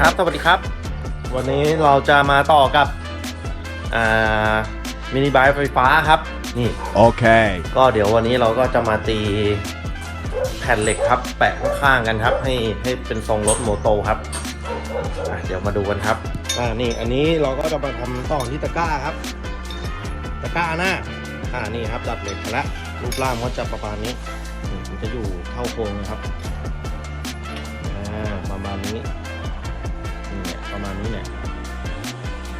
ครับ สวัสดีครับ วันนี้เราจะมาต่อกับอ่ามินิไบค์ไฟฟ้าครับ นี่ Okay. ก็เดี๋ยววันนี้เราก็จะมาตีแผ่นเหล็กครับ แปะข้างๆกันครับ ให้ให้เป็นทรงรถโมโตครับอะเดี๋ยวมาดูกันครับ อ่า นี่ อันนี้เราก็จะมาทำต่อที่ตะกร้าครับ ตะกร้าหน้า อ่า นี่ครับ ดัดเหล็กมาแล้วรูปร่างก็จะประมาณนี้นี่มันจะอยู่เข้าโครงนะครับ อ่า ประมาณนี้นี่เนี่ย ประมาณนี้เนี่ย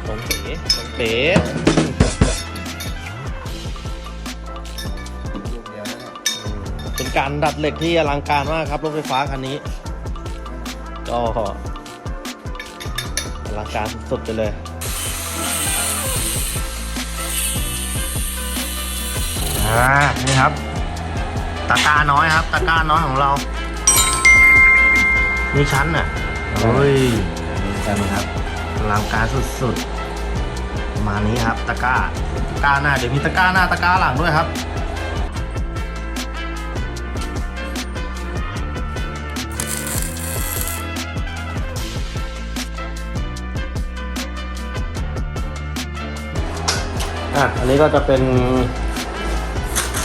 ตรงเป๋ตรงเป๋เป็นการดัดเหล็กที่อลังการมากครับรถไฟฟ้าคันนี้ก็อลังการสุดๆไปเลยอ่านี่ครับตะกร้าน้อยครับตะกร้าน้อยของเรานี่ชั้นน่ะโอ้ย กันครับอลังการสุดๆ ประมาณนี้ครับตะกร้าตะกร้าหน้าเดี๋ยวมีตะกร้าหน้าตะกร้าหลังด้วยครับอะอันนี้ก็จะเป็น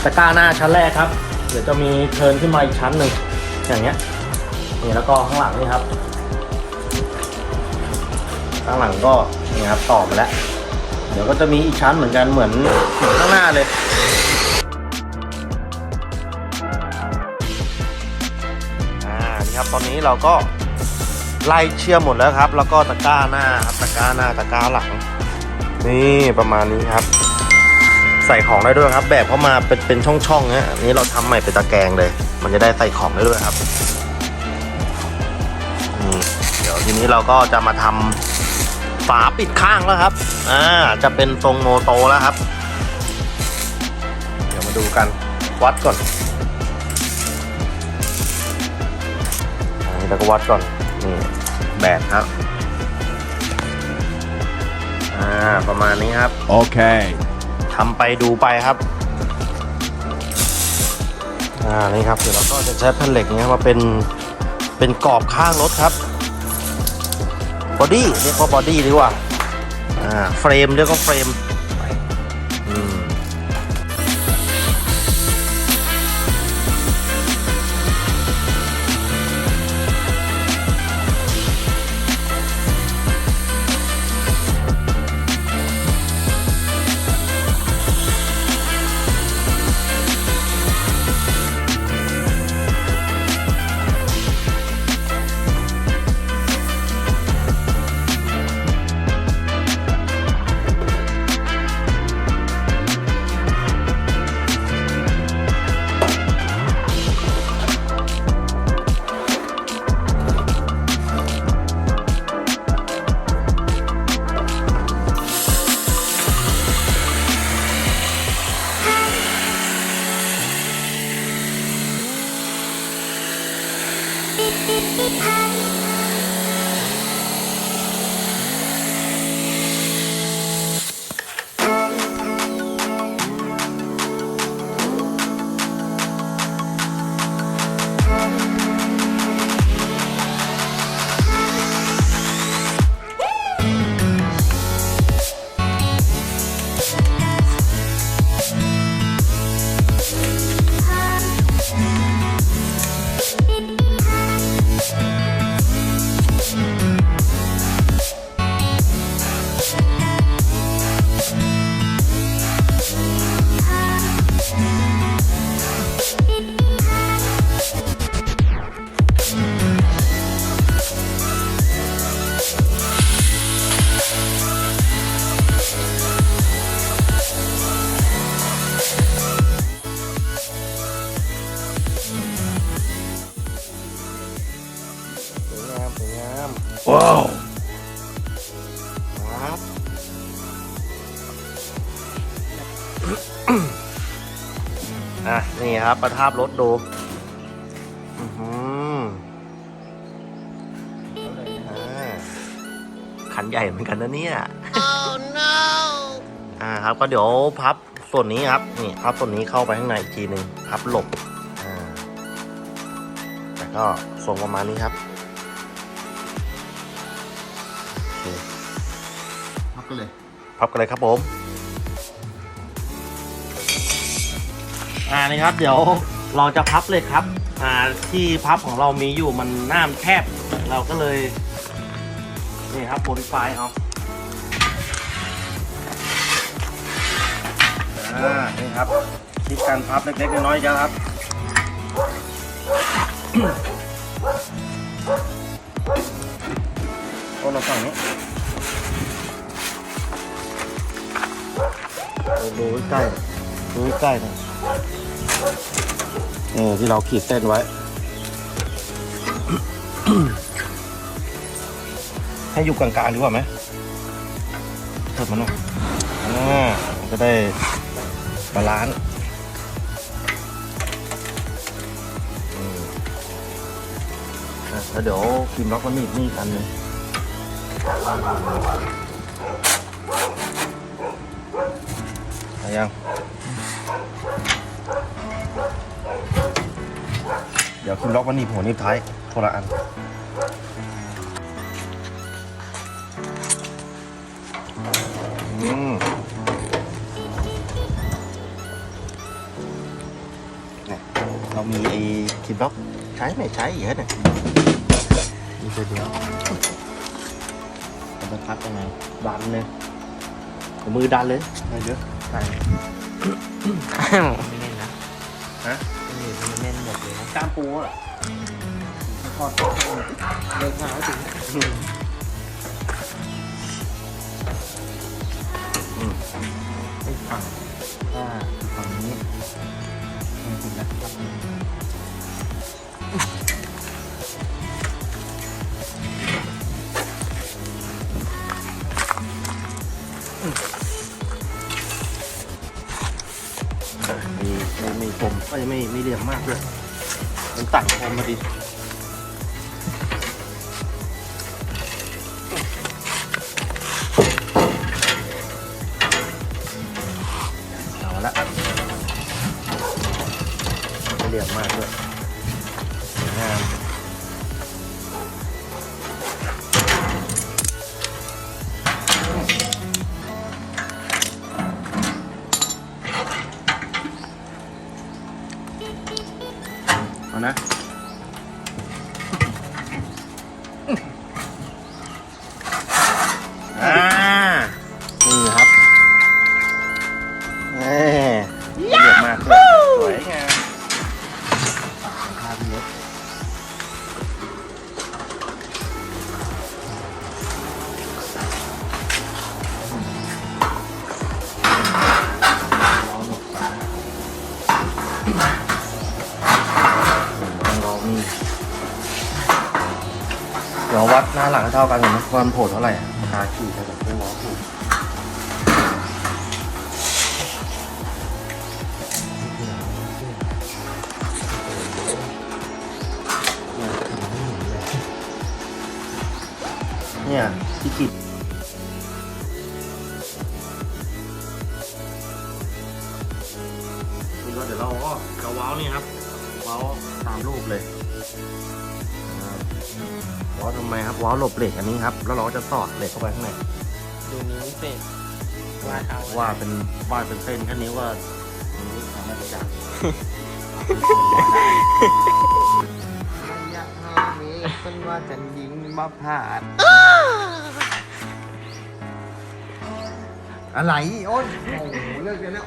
ตะกร้าหน้าชั้นแรกครับ เดี๋ยวจะมีเทินขึ้นมาอีกชั้นหนึ่งอย่างเงี้ยนี่แล้วก็ข้างหลังนี่ครับางหลังก็นี่ครับต่อมาแล้ว เดี๋ยวก็จะมีอีกชั้นเหมือนกันเหมือนเหมือนข้างหน้าเลยอ่านี่ครับตอนนี้เราก็ไล่เชื่อมหมดแล้วครับ แล้วก็ตะกร้าหน้าครับตะกร้าหน้าตะกร้าหลัง นี่ประมาณนี้ครับ ใส่ของได้ด้วยครับ แบบเข้ามาเป็นเป็นช่องๆเนี้ยนี้เราทำใหม่เป็นตะแกรงเลย มันจะได้ใส่ของได้ด้วยครับเดี๋ยวทีนี้เราก็จะมาทำ ฝาปิดข้างแล้วครับ อ่า จะเป็นทรงโมโตแล้วครับ เดี๋ยวมาดูกัน วัดก่อนอันนี้เราก็วัดก่อน นี่แบบครับ อ่า ประมาณนี้ครับ Okay. ทำไปดูไปครับ อ่า นี่ครับ เดี๋ยวเราก็จะใช้แผ่นเหล็กเนี้ยมาเป็น เป็นกรอบข้างรถครับ บอดี้เรียกว่าบอดี้ดีกว่าอ่าเฟรมเรียกว่าเฟรมาม Wow. ครับอะนี่ครับ ประทับรถดูอื้อหืออ่าคันใหญ่เหมือนกันนะเนี่ย oh no อ่าครับก็เดี๋ยวพับส่วนนี้ครับนี่พับส่วนนี้เข้าไปข้างในอีกทีหนึ่งพับหลบอ่าแต่ก็ทรงประมาณนี้ครับ พับกันเลยครับผม อ่านี่ครับ เดี๋ยวเราจะพับเลยครับ อ่าที่พับของเรามีอยู่มันหน้ามนแคบเราก็เลย นี่ครับโมดิฟายเอาอ่านี่ครับคิดการพับเล็กๆน้อยๆกันครับโอ้เราฝั่งนี้ ดูใกล้ดูใกล้หน่อยนี่ที่เราขีดเส้นไว้ ให้อยู่กลางๆดีกว่าไหมเถิดมันหน่อยอ่าจะได้บาลานซ์อืมอะแล้วเดี๋ยวพิมพ์ล็อกมันนี่นี่อีกอันนึง ยัง เดี๋ยวพิมพ์ล็อกมันหนีบหัวหนีบท้ายคนละอัน อืมเนี่ยเรามีไอ้คิดบล็อกใช้ไม่ใช้เยอะเนี่ยมีตัวเดียวจะไปพัดยังไงดันเลยเอามือดันเลยได้เยอะ ใช่ไม่เล่นนะฮะไม่เล่นไม่เล่นหมดเลยนะกล้ามปูอะทอดเลิกงานแล้วถึง มีมีมีคมก็ยังไม่ไม่เรียมมากด้วยมันตัดคมมาดีเอาละไม่เรียมมากด้วย นะ อ่า นี่ครับเอ้เรียบมากเลยสวยงามภาพเยอะาหลังเท่ากันก่อนนะว่ามโผล่เท่าไหร่อะราคาขี่เท่ากับไม่ล้อถูกเนี่ยที่ขีด ว้าทำไมครับเว้าหลบเหล็กอันนี้ครับแล้วเราก็จะสอดเหล็กเข้าไปข้างในดูนิ้วเป็ดวาดเอาว่าเป็นว่าเป็นเส้นแค่นี้ว่านี้ทำไม่ได้จักอยากทำนี้เป็นว่าจะยิงมาผ่านอะไรอ้นโอ้โหเลิกกันแล้ว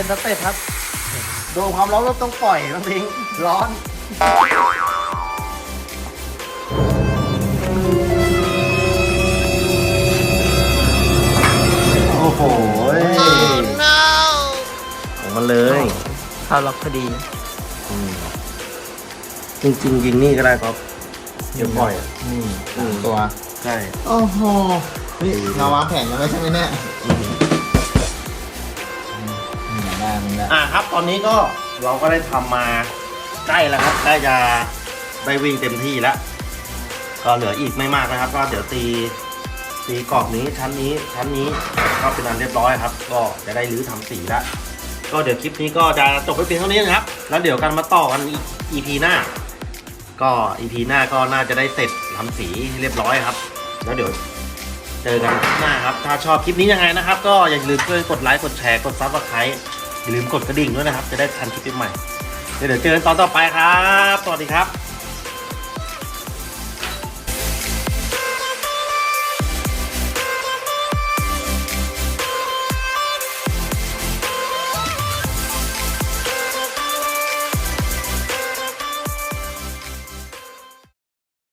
เป็นสเต็ปครับ โดนความร้อนเราต้องปล่อยต้องทิ้งร้อน โอ้โหของมันเลย เข้าล็อกพอดีอืมจริงๆยิงนี่ก็ได้ครับเดี๋ยวปล่อยอะนี่อืมตัว ใช่ โอ้โหนี่เราวางแผนกันไว้ใช่ไหมเนี่ย อืม อะครับ ตอนนี้ก็เราก็ได้ทำมาใกล้แล้วครับใกล้จะได้วิ่งเต็มที่แล้ว ก็เหลืออีกไม่มากนะครับ ก็เดี๋ยวตีตีกรอบนี้ชั้นนี้ชั้นนี้ก็เป็นอันเรียบร้อยครับ ก็จะได้รื้อทำสีแล้วก็เดี๋ยวคลิปนี้ก็จะจบไปเพียงเท่านี้นะครับ แล้วเดี๋ยวกันมาต่อกันอีก EP หน้า ก็ EP หน้าก็น่าจะได้เสร็จทำสีเรียบร้อยครับ แล้วเดี๋ยวเจอกันคลิปหน้าครับ ถ้าชอบคลิปนี้ยังไงนะครับ ก็อย่าลืมช่วยกดไลค์กดแชร์กดซับสไครต์ อย่าลืมกดกระดิ่งด้วยนะครับ จะได้ทันคลิปใหม่ เดี๋ยวเจอกันตอนต่อไปครับ สวัสดีครับ